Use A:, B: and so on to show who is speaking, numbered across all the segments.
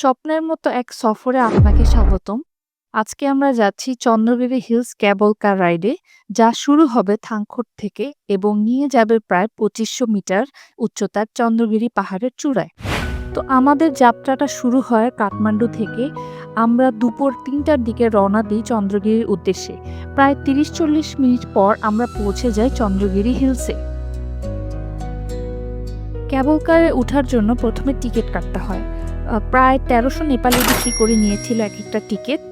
A: স্বপ্নের মতো এক সফরে আপনাকে স্বাগতম। আজকে আমরা যাচ্ছি চন্দ্রগিরি হিলস ক্যাবল কার রাইডে, যা শুরু হবে থাংখোট থেকে এবং নিয়ে যাবে প্রায় পঁচিশশো মিটার উচ্চতার চন্দ্রগিরি পাহাড়ের চূড়ায়। তো আমাদের যাত্রাটা শুরু হয় কাঠমান্ডু থেকে। আমরা দুপুর ৩টার দিকে রওনা দিই চন্দ্রগিরির উদ্দেশ্যে। প্রায় ৩০-৪০ মিনিট পর আমরা পৌঁছে যাই চন্দ্রগিরি হিলসে। ক্যাবল কারে উঠার জন্য প্রথমে টিকিট কাটতে হয়। প্রায় তেরোশো নেপালি বিক্রি করে নিয়েছিল এক একটা টিকিট।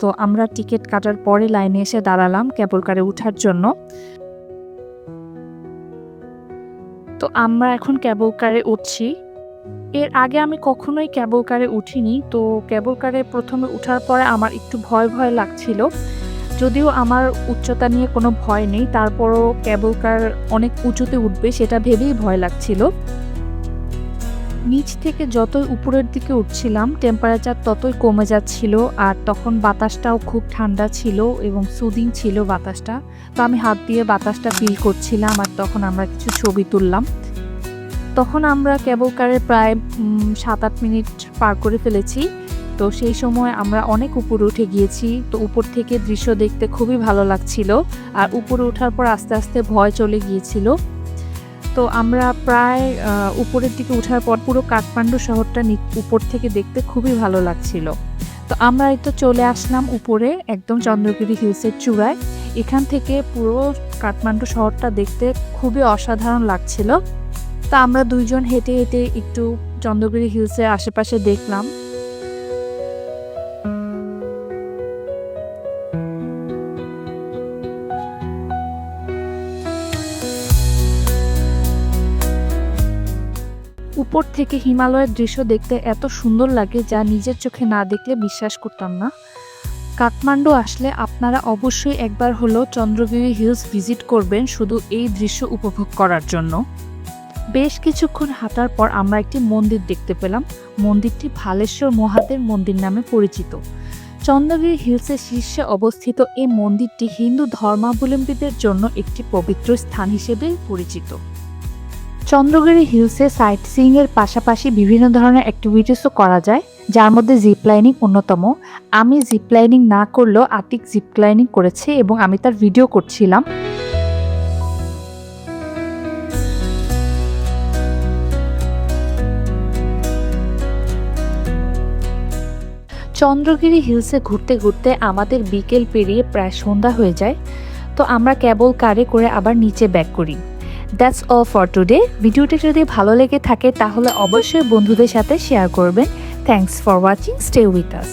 A: তো আমরা টিকিট কাটার পরে লাইনে এসে দাঁড়ালাম ক্যাবল কারে উঠার জন্য। তো আমরা এখন ক্যাবল কারে উঠছি। এর আগে আমি কখনোই ক্যাবল কারে উঠিনি। তো ক্যাবল কারে ১ম এ উঠার পরে আমার একটু ভয়, ভয় লাগছিল। যদিও আমার উচ্চতা নিয়ে কোনো ভয় নেই। তারপরও ক্যাবল কার অনেক উঁচুতে উঠবে সেটা ভেবেই ভয় লাগছিল। নিচ থেকে যতই উপরের দিকে উঠছিলাম টেম্পারেচার ততই কমে যাচ্ছিল। আর তখন বাতাসটাও খুব ঠান্ডা ছিল এবং সুদিং ছিল বাতাসটা। তো আমি হাত দিয়ে বাতাসটা ফিল করছিলাম আর তখন আমরা কিছু ছবি তুললাম। তখন আমরা ক্যাবল কারে প্রায় সাত ৭-৮ মিনিট পার করে ফেলেছি। তো সেই সময় আমরা অনেক উপরে উঠে গিয়েছি। তো উপর থেকে দৃশ্য দেখতে খুবই ভালো লাগছিল। আর উপরে ওঠার পর আস্তে, আস্তে ভয় চলে গিয়েছিল। তো আমরা প্রায় উপরের দিকে উঠার পর পুরো কাঠমান্ডু শহরটা উপর থেকে দেখতে খুবই ভালো লাগছিল। তো আমরা তো চলে আসলাম উপরে একদম চন্দ্রগিরি হিলসের চূড়ায়। এখান থেকে পুরো কাঠমান্ডু শহরটা দেখতে খুবই অসাধারণ লাগছিল। তা আমরা দুইজন হেঁটে, হেঁটে একটু চন্দ্রগিরি হিলসের আশেপাশে দেখলাম। উপর থেকে হিমালয়ের দৃশ্য দেখতে এত সুন্দর লাগে যা নিজের চোখে না দেখলে বিশ্বাস করতাম না। কাঠমান্ডু আসলে আপনারা অবশ্যই একবার হলো চন্দ্রগিরি হিলস ভিজিট করবেন শুধু এই দৃশ্য উপভোগ করার জন্য। বেশ কিছুক্ষণ হাঁটার পর আমরা একটি মন্দির দেখতে পেলাম। মন্দিরটি ভালেশ্বর মহাদেব মন্দির নামে পরিচিত। চন্দ্রগিরি হিলসের শীর্ষে অবস্থিত এই মন্দিরটি হিন্দু ধর্মাবলম্বীদের জন্য একটি পবিত্র স্থান হিসেবে পরিচিত। চন্দ্রগিরি হিলসে সাইট সিইং এর পাশাপাশি বিভিন্ন ধরনের অ্যাক্টিভিটিসও করা যায়, যার মধ্যে জিপ লাইনিং অন্যতম। আমি জিপ লাইনিং না করলেও আতিক জিপ লাইনিং করেছে এবং আমি তার ভিডিও করছিলাম। চন্দ্রগিরি হিলসে ঘুরতে, ঘুরতে আমাদের বিকেল পেরিয়ে প্রায় সন্ধ্যা হয়ে যায়। তো আমরা কেবল কারে করে আবার নিচে ব্যাক করি। That's all for today. ভিডিওটি যদি ভালো লেগে থাকে, তাহলে অবশ্যই বন্ধুদের সাথে শেয়ার করবেন। Thanks for watching. Stay with us.